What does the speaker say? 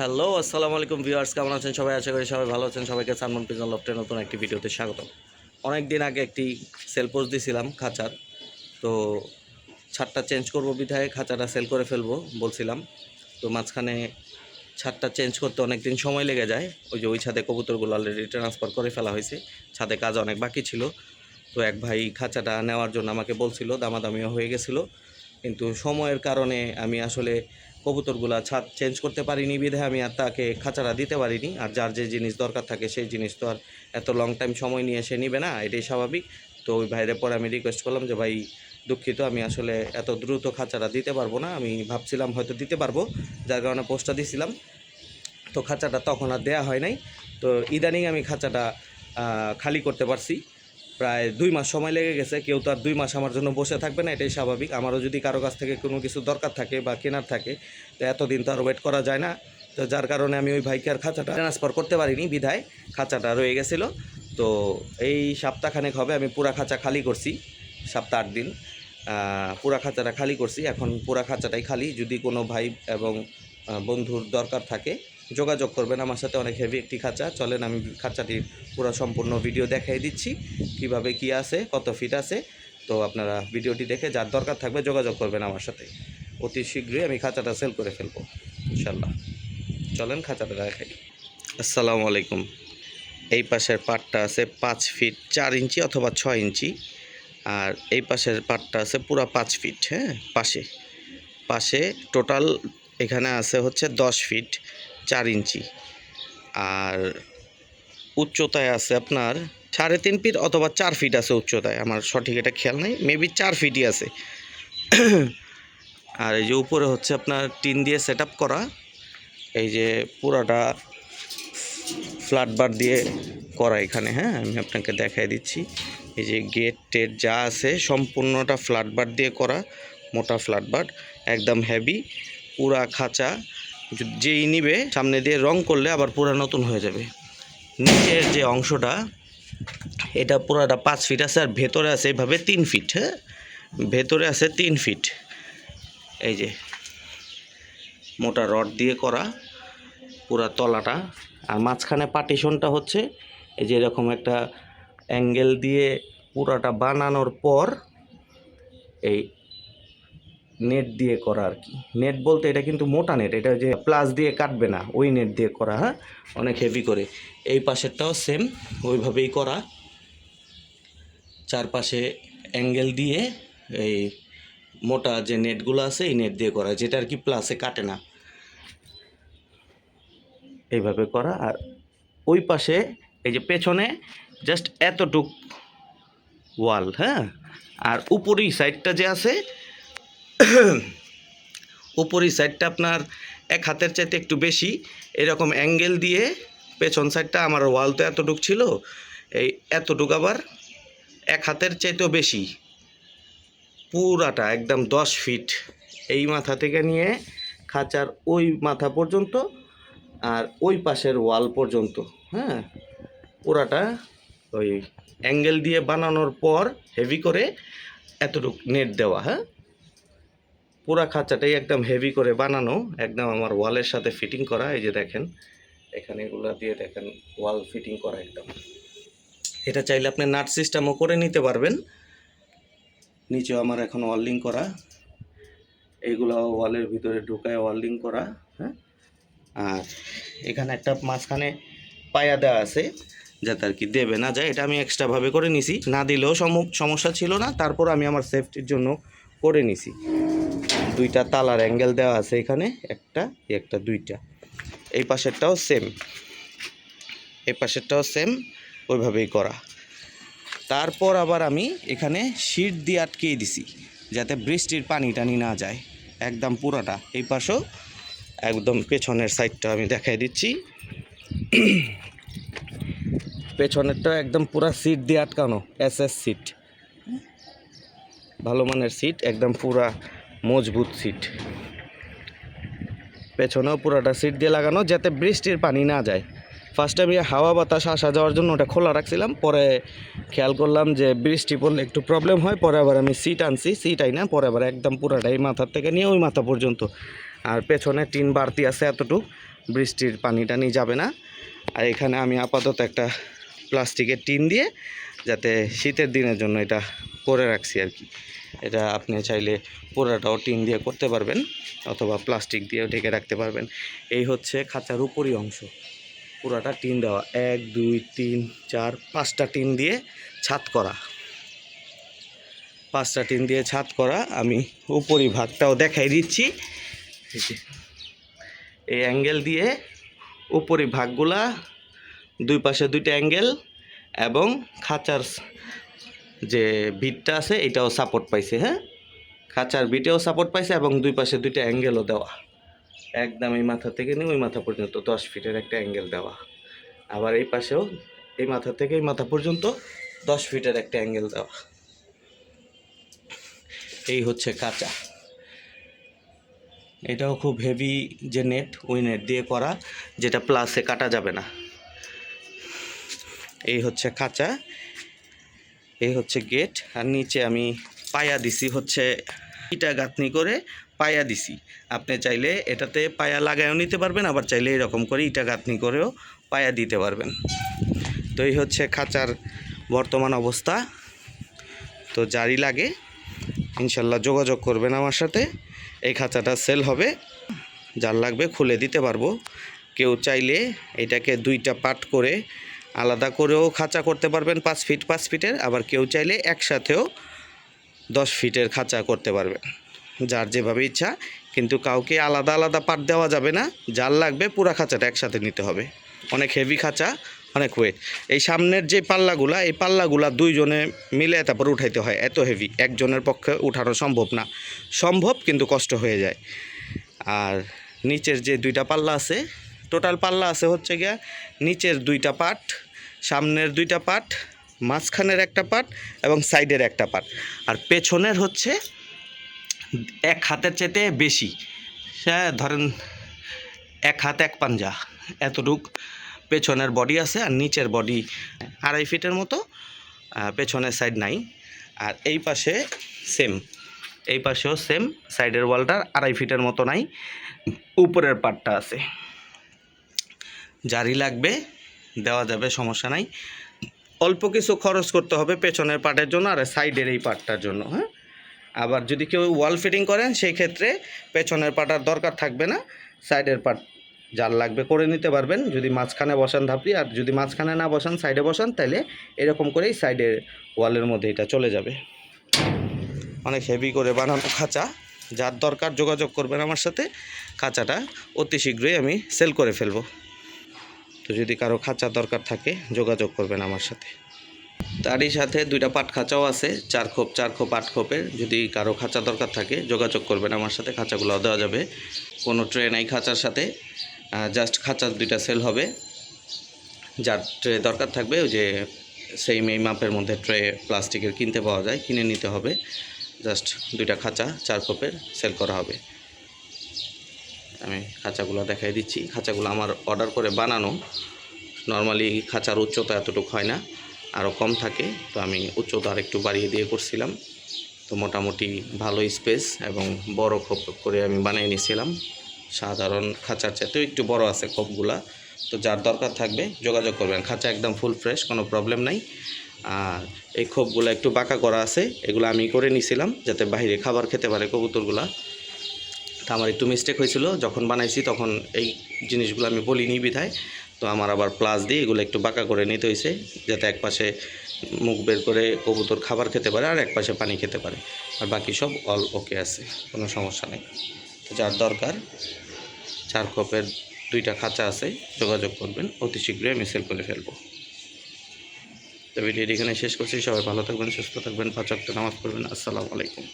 Hello, আসসালামু আলাইকুম viewers, কেমন আছেন সবাই? আশা করি সবাই ভালো আছেন। সবাইকে সানমন পিজন লফটের নতুন একটি ভিডিওতে স্বাগত অনেক দিন আগে একটি সেল পোস্ট দিয়েছিলাম খাঁচার। তো ছাদটা চেঞ্জ করব বিধায় খাঁচাটা সেল করে ফেলব বলছিলাম। তো মাঝখানে ছাদটা চেঞ্জ করতে অনেক দিন সময় লেগে যায়। ওই যে ওই ছাদে কবুতরগুলো অলরেডি ট্রান্সফার করে ফেলা হয়েছে। ছাদে কাজ অনেক বাকি ছিল। তো এক ভাই খাঁচাটা নেওয়ার জন্য আমাকে বলছিল, দামাদামিও হয়ে গেছিল। কিন্তু সময়ের কারণে আমি আসলে কবুতরগুলা ছাদ চেঞ্জ করতে পারিনি বিধে আমি আর তাকে খাঁচারা দিতে পারিনি। আর যার যে জিনিস দরকার থাকে সেই জিনিস তো আর এত লং টাইম সময় নিয়ে সে নিবে না, এটাই স্বাভাবিক। তো ওই ভাইয়ের পরে আমি রিকোয়েস্ট করলাম যে, ভাই, দুঃখিত, আমি আসলে এত দ্রুত খাঁচারা দিতে পারব না, আমি ভাবছিলাম হয়তো দিতে পারব। যার কারণে পোস্টটা দিছিলাম। তো খাঁচাটা তখন আর দেয়া হয় নাই। তো ইদানিং আমি খাঁচাটা খালি করতে পারছি। প্রায় দুই মাস সময় লেগে গেছে, কেউ তো আর দুই মাস আমার জন্য বসে থাকবে না, এটাই স্বাভাবিক। আমারও যদি কারও কাছ থেকে কোনো কিছু দরকার থাকে বা কেনার থাকে, তো এতদিন তো আর ওয়েট করা যায় না। তো যার কারণে আমি ওই ভাইকে আর খাঁচাটা ট্রান্সফার করতে পারিনি, বিধায় খাঁচাটা রয়ে গেছিল। তো এই সপ্তাহখানেক হবে, আমি পুরা খাঁচা খালি করছি, সপ্তাহ আট দিন। পুরা খাঁচাটা খালি করছি, এখন পুরা খাঁচাটাই খালি। যদি কোনো ভাই এবং বন্ধুর দরকার থাকে যোগাযোগ করবেন আমার সাথে, অনেক হেভি একটি খাঁচা। চলেন, আমি খাঁচাটির পুরো সম্পূর্ণ ভিডিও দেখাই দিচ্ছি, কীভাবে কি আছে, কত ফিট আছে। তো আপনারা ভিডিওটি দেখে, যার দরকার থাকবে যোগাযোগ করবেন আমার সাথে। অতি শীঘ্রই আমি খাঁচাটা সেল করে ফেলব ইনশাল্লাহ চলেন, খাঁচাটা দেখাই। আসসালামু আলাইকুম। এই পাশের পাটটা আছে পাঁচ ফিট চার ইঞ্চি অথবা ছয় ইঞ্চি, আর এই পাশের পাটটা আছে পুরো পাঁচ ফিট হ্যাঁ পাশে। পাশে টোটাল এখানে আছে হচ্ছে দশ ফিট চার ইঞ্চি। আর উচ্চতায় আছে আপনার সাড়ে তিন ফিট অথবা চার ফিট আছে উচ্চতায়, আমার সঠিক এটা খেয়াল নেই মেবি চার ফিটই আছে। আর এই যে উপরে হচ্ছে আপনার টিন দিয়ে সেট করা, এই যে পুরাটা ফ্ল্যাট বার দিয়ে করা এখানে হ্যাঁ আমি আপনাকে দেখাই দিচ্ছি। এই যে গেট টেট যা আছে, সম্পূর্ণটা ফ্ল্যাট বার দিয়ে করা, মোটা ফ্ল্যাট বার একদম হেভি পুরা খাঁচা যেই নিবে, সামনে দিয়ে রং করলে আবার পুরা নতুন হয়ে যাবে। নিচের যে অংশটা, এটা পুরাটা পাঁচ ফিট আছে আর ভেতরে আছে এইভাবে তিন ফিট হ্যাঁ? ভেতরে আছে তিন ফিট এই যে, মোটা রড দিয়ে করা পুরা তলাটা। আর মাঝখানে পার্টিশনটা হচ্ছে, এই যে এরকম একটা অ্যাঙ্গেল দিয়ে পুরাটা বানানোর পর, এই নেট দিয়ে করা আর কি। নেট বলতে এটা কিন্তু মোটা নেট এটা যে প্লাস দিয়ে কাটবে না, ওই নেট দিয়ে করা হ্যাঁ? অনেক হেভি করে। এই পাশেরটাও সেম ওইভাবেই করা। চারপাশে অ্যাঙ্গেল দিয়ে এই মোটা যে নেটগুলো আছে, এই নেট দিয়ে করা, যেটা আর কি প্লাসে কাটে না। এইভাবে করা, আর ওই পাশে এই যে পেছনে জাস্ট এতটুক ওয়াল হ্যাঁ? আর উপরেই সাইডটা যে আছে উপরের সাইডটা আপনার এক হাতের চাইতে একটু বেশি। এরকম অ্যাঙ্গেল দিয়ে পেছন সাইডটা আমার ওয়াল তো এতটুক ছিল, এই এতটুক আবার এক হাতের চাইতেও বেশি। পুরাটা একদম দশ ফিট এই মাথা থেকে নিয়ে খাঁচার ওই মাথা পর্যন্ত আর ওই পাশের ওয়াল পর্যন্ত হ্যাঁ? পুরাটা ওই অ্যাঙ্গেল দিয়ে বানানোর পর হেভি করে এতটুক নেট দেওয়া হ্যাঁ? পুরা খাঁচাটাই একদম হেভি করে বানানো, একদম আমার ওয়ালের সাথে ফিটিং করা, এই যে দেখেন, এখানে এগুলা দিয়ে দেখেন ওয়াল ফিটিং করা একদম। এটা চাইলে আপনি নাট সিস্টেমও করে নিতে পারবেন। নিচেও আমার এখন ওয়ার্লিং করা। এইগুলো ওয়ালের ভিতরে ঢুকায় ওয়ার্লিং করা হ্যাঁ? আর এখানে একটা মাঝখানে পায়া দেওয়া আছে, যাতে আর কি দেবে না যায়। এটা আমি এক্সট্রাভাবে করে নিছি। না দিলেও সম- সমস্যা ছিল না। তারপর আমি আমার সেফটির জন্য করে নিছি। দুইটা তালার অ্যাঙ্গেল দেওয়া আছে এখানে, একটা একটা দুইটা। এই পাশেরটাও সেম। এই পাশেরটাও সেম, ওইভাবেই করা। তারপর আবার আমি এখানে শিট দিয়ে আটকেই দিছি, যাতে বৃষ্টির পানি টানি না যায়, একদম পুরাটা। এই পাশেও একদম পেছনের সাইডটা আমি দেখাই দিচ্ছি। পেছনেরটা একদম পুরা সিট দিয়ে আটকানো এস এস সিট ভালো মানের সিট একদম পুরা মজবুত সিট। পেছনেও পুরাটা সিট দিয়ে লাগানো যাতে বৃষ্টির পানি না যায়। ফার্স্টে আমি হাওয়া বাতাস আসা যাওয়ার জন্য ওটা খোলা রাখছিলাম, পরে খেয়াল করলাম যে বৃষ্টি পড়লে একটু প্রবলেম হয়, পরে আবার আমি সিট আনছি সিট আই না পরে আবার একদম পুরাটা এই মাথার থেকে নিয়ে ওই মাথা পর্যন্ত। আর পেছনে টিন বাড়তি আছে এতটুক, বৃষ্টির পানি টানি যাবে না। আর এখানে আমি আপাতত একটা প্লাস্টিকের টিন দিয়ে যাতে শীতের দিনের জন্য এটা করে রাখছি আর কি। এটা আপনি চাইলে পুরাটাও টিন দিয়ে করতে পারবেন অথবা প্লাস্টিক দিয়েও ঢেকে রাখতে পারবেন। এই হচ্ছে খাঁচার উপরই অংশ। পুরাটা টিন দেওয়া। এক, দুই, তিন, চার, পাঁচটা টিন দিয়ে ছাদ করা। পাঁচটা টিন দিয়ে ছাদ করা। আমি উপরি ভাগটাও দেখাই দিচ্ছি। এই অ্যাঙ্গেল দিয়ে উপরি ভাগগুলা দুই পাশে দুইটা অ্যাঙ্গেল এবং খাঁচার যে বিটটা আছে, এটাও সাপোর্ট পাইছে হ্যাঁ? খাঁচার বিটেও সাপোর্ট পাইছে এবং দুই পাশে দুইটা অ্যাঙ্গেলও দেওয়া। একদম এই মাথা থেকে নিয়ে ওই মাথা পর্যন্ত, দশ ফিটের একটা অ্যাঙ্গেল দেওয়া। আবার এই পাশেও এই মাথা থেকে এই মাথা পর্যন্ত দশ ফিটের একটা অ্যাঙ্গেল দেওয়া। এই হচ্ছে কাঁচা এটাও খুব হেভি যে নেট ওই নেট দিয়ে করা, যেটা প্লাসে কাটা যাবে না। এই হচ্ছে কাঁচা এই হচ্ছে গেট আর নিচে আমি পায়া দিছি, হচ্ছে ইটা গাঁথনি করে পায়া দিছি। আপনি চাইলে এটাতে পায়া লাগায়ও নিতে পারবেন, আবার চাইলে এরকম করে ইটা গাঁথনি করেও পায়া দিতে পারবেন। তো এই হচ্ছে খাঁচার বর্তমান অবস্থা। তো জারি লাগে, ইনশাল্লাহ যোগাযোগ করবেন আমার সাথে। এই খাঁচাটা সেল হবে। যার লাগবে খুলে দিতে পারব। কেউ চাইলে এটাকে দুইটা পার্ট করে আলাদা করেও খাঁচা করতে পারবেন পাঁচ ফিট, পাঁচ ফিটের। আবার কেউ চাইলে একসাথেও দশ ফিটের খাঁচা করতে পারবেন, যার যেভাবে ইচ্ছা। কিন্তু কাউকে আলাদা আলাদা পার্ট দেওয়া যাবে না। যার লাগবে পুরা খাঁচাটা একসাথে নিতে হবে। অনেক হেভি খাঁচা, অনেক ওয়েট এই সামনের যে পাল্লাগুলা, এই পাল্লাগুলা দুইজনে মিলে তারপর উঠাইতে হয়। এত হেভি একজনের পক্ষে উঠানো সম্ভব না। সম্ভব, কিন্তু কষ্ট হয়ে যায়। আর নিচের যে দুইটা পাল্লা আছে টোটাল পাল্লা আছে হচ্ছে গিয়া নিচের দুইটা পার্ট সামনের দুইটা পার্ট মাঝখানের একটা পার্ট এবং সাইডের একটা পার্ট আর পেছনের হচ্ছে এক হাতের চেতে বেশি। হ্যাঁ ধরেন এক হাত এক পাঞ্জা এতটুক পেছনের বডি আছে আর নিচের বডি আড়াই ফিটের মতো পেছনের সাইড নাই। আর এই পাশে সেম এই পাশেও সেম সাইডের ওয়ালটার আড়াই ফিটের মতো নাই, উপরের পার্টটা আছে। জারি লাগবে, দেওয়া যাবে, সমস্যা নাই। অল্প কিছু খরচ করতে হবে পেছনের পার্টের জন্য আর সাইডের এই পার্টটার জন্য হ্যাঁ? আবার যদি কেউ ওয়াল ফিটিং করেন, সেই ক্ষেত্রে পেছনের পাটার দরকার থাকবে না। সাইডের পাট যার লাগবে, করে নিতে পারবেন। যদি মাঝখানে বসান ধাপি আর যদি মাঝখানে না বসান, সাইডে বসান, তাহলে এরকম করেই সাইডের ওয়ালের মধ্যে এটা চলে যাবে। অনেক হেভি করে বানানো খাঁচা। যার দরকার যোগাযোগ করবেন আমার সাথে, খাঁচাটা অতি শীঘ্রই আমি সেল করে ফেলব। তো যদি কারও খাঁচা দরকার থাকে, যোগাযোগ করবেন আমার সাথে। তারই সাথে দুইটা পাট খাঁচাও আছে, চার খোপ চার খোপ, আট খোপের। যদি কারও খাঁচা দরকার থাকে, যোগাযোগ করবেন আমার সাথে খাঁচাগুলো দেওয়া যাবে। কোনো ট্রে নাই খাঁচার সাথে জাস্ট খাঁচার দুইটা সেল হবে। যার ট্রে দরকার থাকবে, ওই যে সেই এই মাপের মধ্যে ট্রে প্লাস্টিকের কিনতে পাওয়া যায়, কিনে নিতে হবে। জাস্ট দুইটা খাঁচা, চার খোপের সেল করা হবে। আমি খাঁচাগুলো দেখাই দিচ্ছি। খাঁচাগুলো আমার অর্ডার করে বানানো। নর্মালি খাঁচার উচ্চতা এতটুকু হয় না আরও কম থাকে। তো আমি উচ্চতা আর একটু বাড়িয়ে দিয়ে করছিলাম। তো মোটামুটি ভালো স্পেস এবং বড় খোপ করে আমি বানিয়ে নিয়েছিলাম। সাধারণ খাঁচার চাইতেও একটু বড় আছে খোপগুলা। তো যার দরকার থাকবে যোগাযোগ করবেন। খাঁচা একদম ফুল ফ্রেশ কোনো প্রবলেম নাই। আর এই খোপগুলো একটু বাঁকা করা আছে, এগুলো আমি করে নিয়েছিলাম যাতে বাইরে খাবার খেতে পারে কবুতরগুলা। তা আমার একটু মিস্টেক হয়েছিল। যখন বানাইছি তখন এই জিনিসগুলো আমি বলিনি বিধায়। তো আমার আবার প্লাস দিয়ে এগুলো একটু বাঁকা করে নিতে হয়েছে, যাতে এক পাশে মুখ বের করে কবুতর খাবার খেতে পারে আর এক পাশে পানি খেতে পারে। আর বাকি সব অল ওকে আছে, কোনো সমস্যা নেই। তো যার দরকার, চার কপের দুইটা খাঁচা আছে, যোগাযোগ করবেন। অতি শীঘ্রই আমি সেল করে ফেলব। তো ভিডিওটি এখানে শেষ করছি। সবাই ভালো থাকবেন, সুস্থ থাকবেন, পাঁচ ওয়াক্ত নামাজ পড়বেন। আসসালামু আলাইকুম।